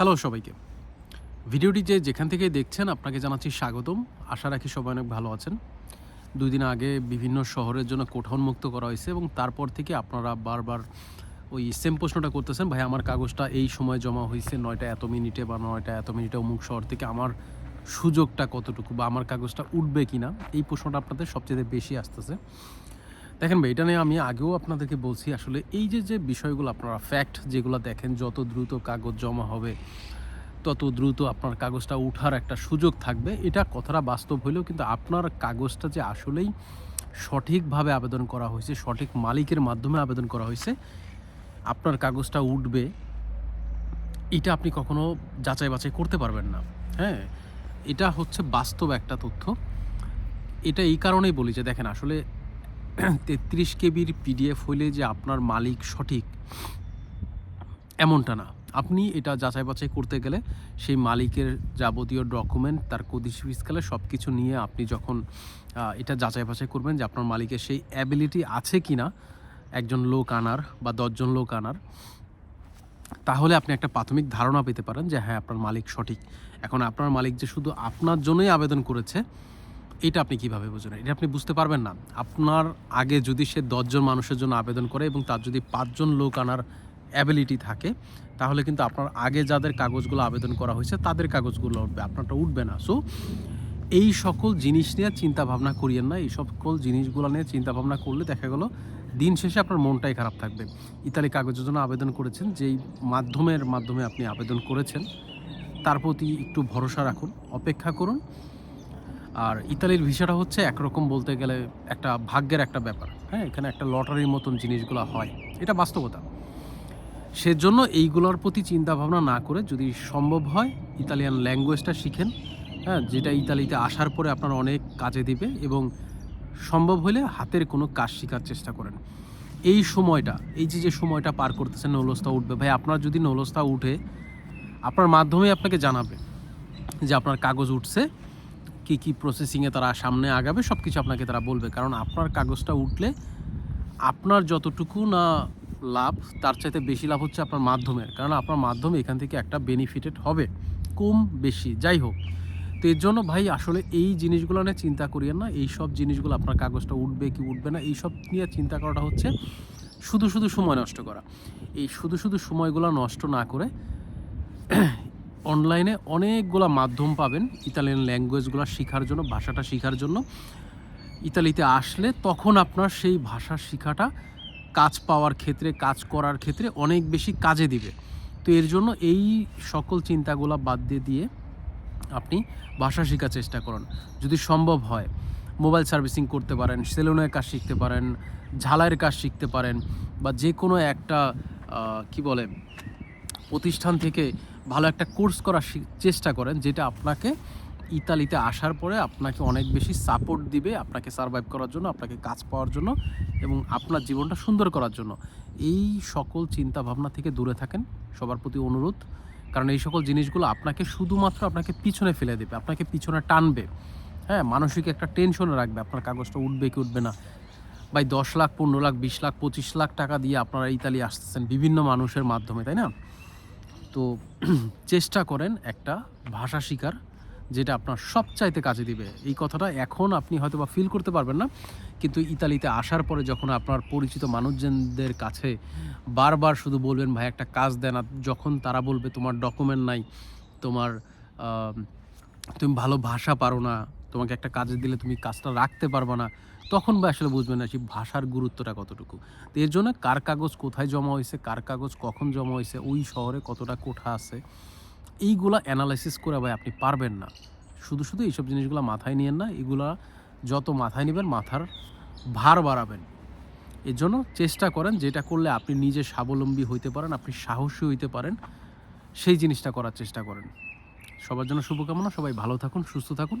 Hello সবাইকে। ভিডিওটি যে যেখান থেকে দেখছেন, আপনাকে জানাচ্ছি স্বাগতম। আশা রাখি সবাই অনেক ভালো আছেন। দুই দিন আগে বিভিন্ন শহরের জন্য কোঠা উন্মুক্ত করা হয়েছে এবং তারপর থেকে আপনারা বারবার ওই সেম প্রশ্নটা করতেছেন, ভাই, আমার কাগজটা এই সময় জমা হয়েছে, নয়টা এত মিনিটে বা নয়টা এত মিনিটে অমুক শহর থেকে আমার সুযোগটা কতটুকু বা আমার কাগজটা উঠবে কি না এই প্রশ্নটা আপনাদের সবচেয়ে বেশি আসতেছে। দেখেন ভাই, এটা নিয়ে আমি আগেও আপনাদেরকে বলছি, আসলে এই যে যে বিষয়গুলো আপনারা ফ্যাক্ট যেগুলো দেখেন, যত দ্রুত কাগজ জমা হবে, তত দ্রুত আপনার কাগজটা উঠার একটা সুযোগ থাকবে। এটা কথাটা বাস্তব হলেও কিন্তু আপনার কাগজটা যে আসলেই সঠিকভাবে আবেদন করা হয়েছে, সঠিক মালিকের মাধ্যমে আবেদন করা হয়েছে, আপনার কাগজটা উঠবে, এটা আপনি কখনো যাচাই বাছাই করতে পারবেন না। হ্যাঁ এটা হচ্ছে বাস্তব একটা তথ্য। এটা এই কারণেই বলি যে, দেখেন আসলে তেত্রিশ কেবির পিডিএফ হইলে যে আপনার মালিক সঠিক, এমনটা না। আপনি এটা যাচাই বাছাই করতে গেলে সেই মালিকের যাবতীয় ডকুমেন্ট, তার কদিশি ফিসকালে সব কিছু নিয়ে আপনি যখন এটা যাচাই বাছাই করবেন যে আপনার মালিকের সেই অ্যাবিলিটি আছে কি না একজন লোক আনার বা দশজন লোক আনার, তাহলে আপনি একটা প্রাথমিক ধারণা পেতে পারেন যে হ্যাঁ আপনার মালিক সঠিক। এখন আপনার মালিক যে শুধু আপনার জন্যই আবেদন করেছে এটা আপনি কীভাবে বুঝবেন এটা আপনি বুঝতে পারবেন না। আপনার আগে যদি সে দশজন মানুষের জন্য আবেদন করে এবং তার যদি পাঁচজন লোক আনার অ্যাবিলিটি থাকে, তাহলে কিন্তু আপনার আগে যাদের কাগজগুলো আবেদন করা হয়েছে, তাদের কাগজগুলো উঠবে, আপনারটা উঠবে না। সো এই সকল জিনিস নিয়ে চিন্তা ভাবনা করিয়েন না। এই সকল জিনিসগুলো নিয়ে চিন্তা ভাবনা করলে দেখা গেল, দিন শেষে আপনার মনটাই খারাপ থাকবে। ইতালি কাগজের জন্য আবেদন করেছেন, যেই মাধ্যমের মাধ্যমে আপনি আবেদন করেছেন, তার প্রতি একটু ভরসা রাখুন, অপেক্ষা করুন। আর ইতালির ভিসাটা হচ্ছে একরকম বলতে গেলে একটা ভাগ্যের একটা ব্যাপার। হ্যাঁ এখানে একটা লটারির মতন জিনিসগুলো হয়। এটা বাস্তবতা। সেজন্য এইগুলোর প্রতি চিন্তা ভাবনা না করে যদি সম্ভব হয়, ইতালিয়ান ল্যাঙ্গুয়েজটা শিখেন হ্যাঁ যেটা ইতালিতে আসার পরে আপনার অনেক কাজে দিবে এবং সম্ভব হলে হাতের কোনো কাজ শেখার চেষ্টা করেন। এই সময়টা, এই যে যে সময়টা পার করতেছেন নৌলস্তা উঠবে, ভাই, আপনার যদি নৌলস্তা উঠে, আপনার মাধ্যমে আপনাকে জানাবে যে আপনার কাগজ উঠছে কি কি প্রসেসিংয়ে তারা সামনে আগাবে সব কিছু আপনাকে তারা বলবে। কারণ আপনার কাগজটা উঠলে আপনার যতটুকু না লাভ, তার চাইতে বেশি লাভ হচ্ছে আপনার মাধ্যমের। কারণ আপনার মাধ্যমে এখান থেকে একটা বেনিফিটেড হবে, কম বেশি। যাই হোক, তো এর জন্য ভাই আসলে এই জিনিসগুলো নিয়ে চিন্তা করিয়েন না। এই সব জিনিসগুলো আপনার কাগজটা উঠবে কি উঠবে না, এই সব নিয়ে চিন্তা করাটা হচ্ছে শুধু শুধু সময় নষ্ট করা। এই শুধু শুধু সময়গুলো নষ্ট না করে অনলাইনে অনেকগুলো মাধ্যম পাবেন ইতালিয়ান ল্যাঙ্গুয়েজগুলো শেখার জন্য, ভাষাটা শেখার জন্য। ইতালিতে আসলে তখন আপনার সেই ভাষা শেখাটা কাজ পাওয়ার ক্ষেত্রে, কাজ করার ক্ষেত্রে অনেক বেশি কাজে দিবে। তো এর জন্য এই সকল চিন্তাগুলো বাদ দিয়ে দিয়ে আপনি ভাষা শেখার চেষ্টা করুন। যদি সম্ভব হয়, মোবাইল সার্ভিসিং করতে পারেন, সেলুনের কাজ শিখতে পারেন, ঝালাইয়ের কাজ শিখতে পারেন, বা যে কোনো একটা কি বলে, প্রতিষ্ঠান থেকে ভালো একটা কোর্স করার চেষ্টা করেন, যেটা আপনাকে ইতালিতে আসার পরে আপনাকে অনেক বেশি সাপোর্ট দিবে, আপনাকে সার্ভাইভ করার জন্য, আপনাকে কাজ পাওয়ার জন্য এবং আপনার জীবনটা সুন্দর করার জন্য। এই সকল চিন্তা ভাবনা থেকে দূরে থাকেন, সবার প্রতি অনুরোধ। কারণ এই সকল জিনিসগুলো আপনাকে শুধুমাত্র আপনাকে পিছনে ফেলে দেবে, আপনাকে পিছনে টানবে। হ্যাঁ মানসিক একটা টেনশনে রাখবে, আপনার কাগজটা উঠবে কি উঠবে না। ভাই, দশ লাখ, পনেরো লাখ, বিশ লাখ, পঁচিশ লাখ টাকা দিয়ে আপনারা ইতালি আসতেছেন বিভিন্ন মানুষের মাধ্যমে, তাই না? তো চেষ্টা করেন একটা ভাষা শিকার, যেটা আপনার সবচাইতে কাজে দিবে। এই কথাটা এখন আপনি হয়তো বা ফিল করতে পারবেন না, কিন্তু ইতালিতে আসার পরে যখন আপনার পরিচিত মানুষজনদের কাছে বারবার শুধু বলবেন, ভাই, একটা কাজ দেন। যখন তারা বলবে, তোমার ডকুমেন্ট নাই, তোমার তুমি ভালো ভাষা পারো না তোমাকে একটা কাজে দিলে তুমি কাজটা রাখতে পারবে না, তখন বা আসলে বুঝবেন না সেই ভাষার গুরুত্বটা কতটুকু। তো এর জন্য কার কাগজ কোথায় জমা হয়েছে, কার কাগজ কখন জমা হয়েছে, ওই শহরে কতটা কোঠা আছে, এইগুলা অ্যানালাইসিস করে ভাই আপনি পারবেন না। শুধু শুধু এইসব জিনিসগুলো মাথায় নিয়েন না, এগুলা যত মাথায় নেবেন মাথার ভার বাড়াবেন। এর জন্য চেষ্টা করেন যেটা করলে আপনি নিজে স্বাবলম্বী হইতে পারেন, আপনি সাহসী হইতে পারেন, সেই জিনিসটা করার চেষ্টা করেন। সবার জন্য শুভকামনা, সবাই ভালো থাকুন, সুস্থ থাকুন।